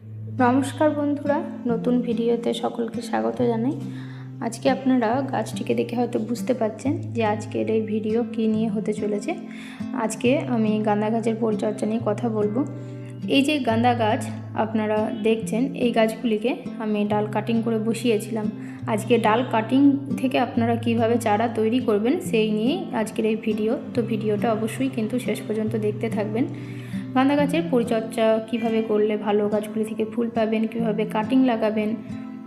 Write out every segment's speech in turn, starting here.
নমস্কার বন্ধুরা, নতুন ভিডিওতে সকলকে স্বাগত জানাই। আজকে আপনারা গাছটিকে দেখে হয়তো বুঝতে পাচ্ছেন যে আজকের এই ভিডিও কী নিয়ে হতে চলেছে। আজকে আমি গাঁদা গাছের পরিচর্যা নিয়ে কথা বলব। এই যে গাঁদা গাছ, আপনারা দেখছেন, এই গাছগুলিকে আমি ডাল কাটিং করে বসিয়েছিলাম। আজকে ডাল কাটিং থেকে আপনারা কীভাবে চারা তৈরি করবেন, সেই নিয়েই আজকের এই ভিডিও। তো ভিডিওটা অবশ্যই কিন্তু শেষ পর্যন্ত দেখতে থাকবেন। গাঁদা গাছের পরিচর্যা, কীভাবে করলে ভালো গাছগুলি থেকে ফুল পাবেন, কীভাবে কাটিং লাগাবেন,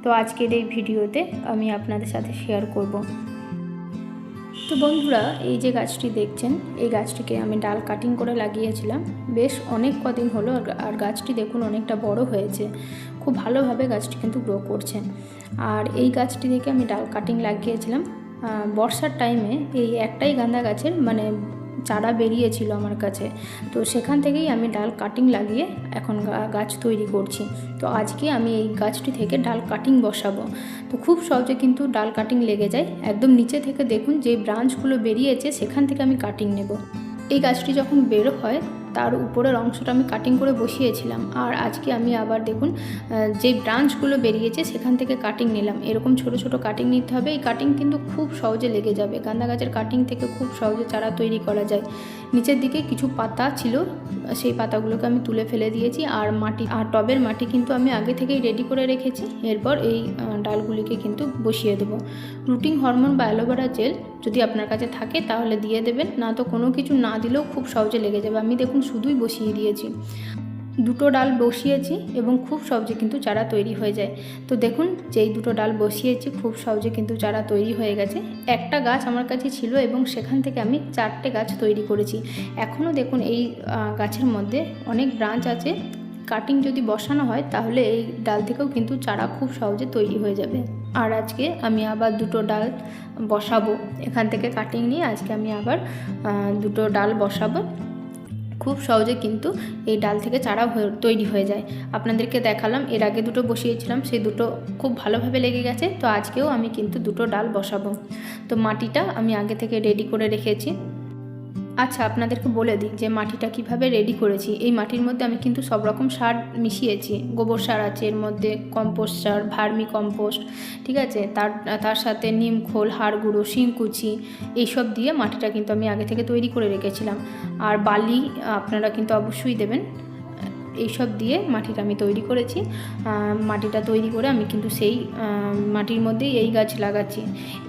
তো আজকের এই ভিডিওতে আমি আপনাদের সাথে শেয়ার করব। তো বন্ধুরা, এই যে গাছটি দেখছেন, এই গাছটিকে আমি ডাল কাটিং করে লাগিয়েছিলাম। বেশ অনেক কদিন হলো আর- গাছটি দেখুন অনেকটা বড় হয়েছে। খুব ভালোভাবে গাছটি কিন্তু গ্রো করছে। আর এই গাছটি থেকে আমি ডাল কাটিং লাগিয়েছিলাম। বর্ষার টাইমে এই একটাই গাঁদা গাছের মানে চারা বেরিয়েছিল আমার কাছে। তো সেখান থেকেই আমি ডাল কাটিং লাগিয়ে এখন গাছ তৈরি করছি। তো আজকে আমি এই গাছটি থেকে ডাল কাটিং বসাবো। তো খুব সহজে কিন্তু ডাল কাটিং লেগে যায়। একদম নিচে থেকে দেখুন যে ব্রাঞ্চগুলো বেরিয়েছে, সেখান থেকে আমি কাটিং নেব। এই গাছটি যখন বের হয় তার উপরের অংশটা আমি কাটিং করে বসিয়েছিলাম। আর আজকে আমি আবার দেখুন যে ব্রাঞ্চগুলো বেরিয়েছে সেখান থেকে কাটিং নিলাম। এরকম ছোট ছোট কাটিং নিতে হবে। এই কাটিং কিন্তু খুব সহজে লেগে যাবে। গাঁদা গাছের কাটিং থেকে খুব সহজে চারা তৈরি করা যায়। নিচের দিকে কিছু পাতা ছিল, সেই পাতাগুলোকে আমি তুলে ফেলে দিয়েছি। আর মাটি, আর টবের মাটি কিন্তু আমি আগে থেকেই রেডি করে রেখেছি। এরপর এই ডালগুলিকে কিন্তু বসিয়ে দেবো। রুটিং হরমোন বা অ্যালোভেরা জেল যদি আপনার কাছে থাকে তাহলে দিয়ে দেবেন। না তো কোনো কিছু না দিলেও খুব সহজে লেগে যাবে। আমি দেখুন শুধুই বসিয়ে দিয়েছি। দুটো ডাল বসিয়েছি এবং খুব সহজে কিন্তু চারা তৈরি হয়ে যায়। তো দেখুন, যেই দুটো ডাল বসিয়েছি, খুব সহজে কিন্তু চারা তৈরি হয়ে গেছে। একটা গাছ আমার কাছে ছিল এবং সেখান থেকে আমি চারটে গাছ তৈরি করেছি। এখনও দেখুন, এই গাছের মধ্যে অনেক ব্রাঞ্চ আছে। কাটিং যদি বসানো হয়, তাহলে এই ডাল থেকেও কিন্তু চারা খুব সহজে তৈরি হয়ে যাবে। আর আজকে আমি আবার দুটো ডাল বসাবো। এখান থেকে কাটিং নিয়ে আজকে আমি আবার দুটো ডাল বসাবো। খুব সহজে কিন্তু এই ডাল থেকে চারা তৈরি হয়ে যায়। আপনাদেরকে দেখালাম, এর আগে দুটো বসিয়েছিলাম সেই দুটো খুব ভালোভাবে লেগে গেছে। তো আজকেও আমি কিন্তু দুটো ডাল বসাবো। তো মাটিটা আমি আগে থেকে রেডি করে রেখেছি। আচ্ছা আপনাদেরকে বলে দিই যে মাটিটা কীভাবে রেডি করেছি। এই মাটির মধ্যে আমি কিন্তু সব রকম সার মিশিয়েছি। গোবর সার আছে, এর মধ্যে কম্পোস্ট সার, ভার্মি কম্পোস্ট ঠিক আছে? তার তার সাথে নিম খোল, হাড় গুঁড়ো শিংকুচি এইসব দিয়ে মাটিটা কিন্তু আমি আগে থেকে তৈরি করে রেখেছিলাম। আর বালি, আপনারা কিন্তু অবশ্যই দেবেন। এইসব দিয়ে মাটিটা আমি তৈরি করেছি। মাটিটা তৈরি করে আমি কিন্তু সেই মাটির মধ্যেই এই গাছ লাগাচ্ছি।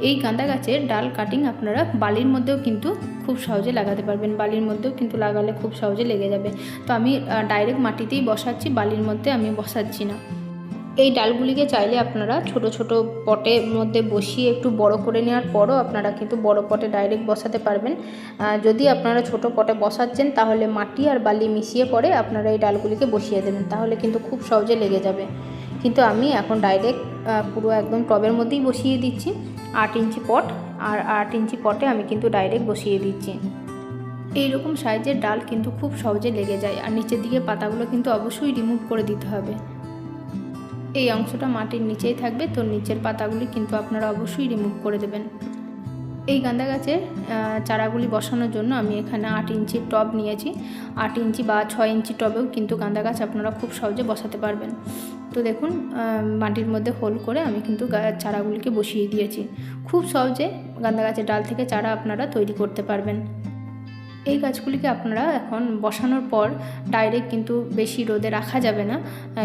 এই গাঁদা গাছের ডাল কাটিং আপনারা বালির মধ্যেও কিন্তু খুব সহজে লাগাতে পারবেন। বালির মধ্যেও কিন্তু লাগালে খুব সহজে লেগে যাবে। তো আমি ডাইরেক্ট মাটিতেই বসাচ্ছি, বালির মধ্যে আমি বসাচ্ছি না। এই ডালগুলিকে চাইলে আপনারা ছোট ছোট পটের মধ্যে বসিয়ে একটু বড় করে নেওয়ার পরও আপনারা কিন্তু বড় পটে ডাইরেক্ট বসাতে পারবেন। যদি আপনারা ছোট পটে বসাচ্ছেন, তাহলে মাটি আর বালি মিশিয়ে পরে আপনারা এই ডালগুলিকে বসিয়ে দেবেন। তাহলে কিন্তু খুব সহজে লেগে যাবে। কিন্তু আমি এখন ডাইরেক্ট পুরো একদম টবের মধ্যেই বসিয়ে দিচ্ছি। আট ইঞ্চি পট আর আট ইঞ্চি পটে আমি কিন্তু ডাইরেক্ট বসিয়ে দিচ্ছি। এই রকম সাইজের ডাল কিন্তু খুব সহজে লেগে যায়। আর নিচের দিকে পাতাগুলো কিন্তু অবশ্যই রিমুভ করে দিতে হবে। এই অংশটা মাটির নিচেই থাকবে, তো নিচের পাতাগুলি কিন্তু আপনারা অবশ্যই রিমুভ করে দেবেন। এই গাঁদা গাছের চারাগুলি বসানোর জন্য আমি এখানে আট ইঞ্চি টব নিয়েছি। আট ইঞ্চি বা ছয় ইঞ্চি টবেও কিন্তু গাঁদা গাছ আপনারা খুব সহজে বসাতে পারবেন। তো দেখুন মাটির মধ্যে হোল করে আমি কিন্তু চারাগুলিকে বসিয়ে দিয়েছি। খুব সহজে গাঁদা গাছের ডাল থেকে চারা আপনারা তৈরি করতে পারবেন। এই গাছগুলিকে আপনারা এখন বসানোর পর ডাইরেক্ট কিন্তু বেশি রোদে রাখা যাবে না।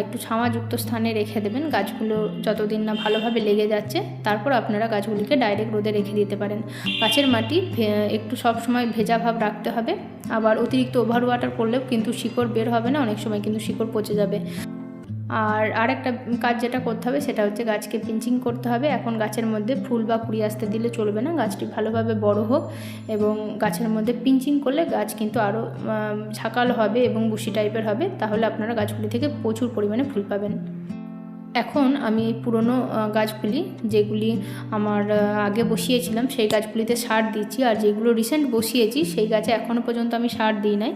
একটু ছামাযুক্ত স্থানে রেখে দেবেন। গাছগুলো যতদিন না ভালোভাবে লেগে যাচ্ছে, তারপর আপনারা গাছগুলিকে ডাইরেক্ট রোদে রেখে দিতে পারেন। গাছের মাটি একটু সব সময় ভেজা ভাব রাখতে হবে। আবার অতিরিক্ত ওভার ওয়াটার করলেও কিন্তু শিকড় বের হবে না, অনেক সময় কিন্তু শিকড় পচে যাবে। আর আরেকটা কাজ যেটা করতে হবে সেটা হচ্ছে গাছকে পিঞ্চিং করতে হবে। এখন গাছের মধ্যে ফুল বা কুড়ি আসতে দিলে চলবে না। গাছটি ভালোভাবে বড় হোক এবং গাছের মধ্যে পিঞ্চিং করলে গাছ কিন্তু আরও ঝাঁকাল হবে এবং বুশি টাইপের হবে। তাহলে আপনারা গাছগুলি থেকে প্রচুর পরিমাণে ফুল পাবেন। এখন আমি পুরনো গাছগুলি যেগুলি আমার আগে বসিয়েছিলাম সেই গাছগুলিতে সার দিচ্ছি আর যেগুলো রিসেন্ট বসিয়েছি সেই গাছে এখনও পর্যন্ত আমি সার দিই নাই।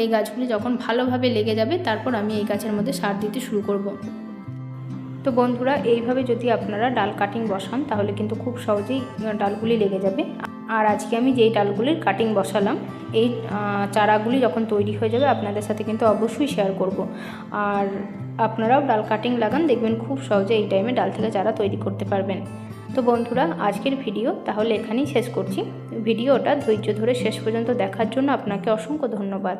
এই গাছগুলি যখন ভালোভাবে লেগে যাবে তারপর আমি এই গাছের মধ্যে সার দিতে শুরু করব। তো বন্ধুরা, এইভাবে যদি আপনারা ডাল কাটিং বসান তাহলে কিন্তু খুব সহজেই ডালগুলি লেগে যাবে। আর আজকে আমি যেই ডালগুলির কাটিং বসালাম, এই চারাগুলি যখন তৈরি হয়ে যাবে আপনাদের সাথে কিন্তু অবশ্যই শেয়ার করব। আর আপনারাও ডাল কাটিং লাগান, দেখবেন খুব সহজে এই টাইমে ডাল থেকে চারা তৈরি করতে পারবেন। তো বন্ধুরা, আজকের ভিডিও তাহলে এখানেই শেষ করছি। ভিডিওটা ধৈর্য ধরে শেষ পর্যন্ত দেখার জন্য আপনাকে অসংখ্য ধন্যবাদ।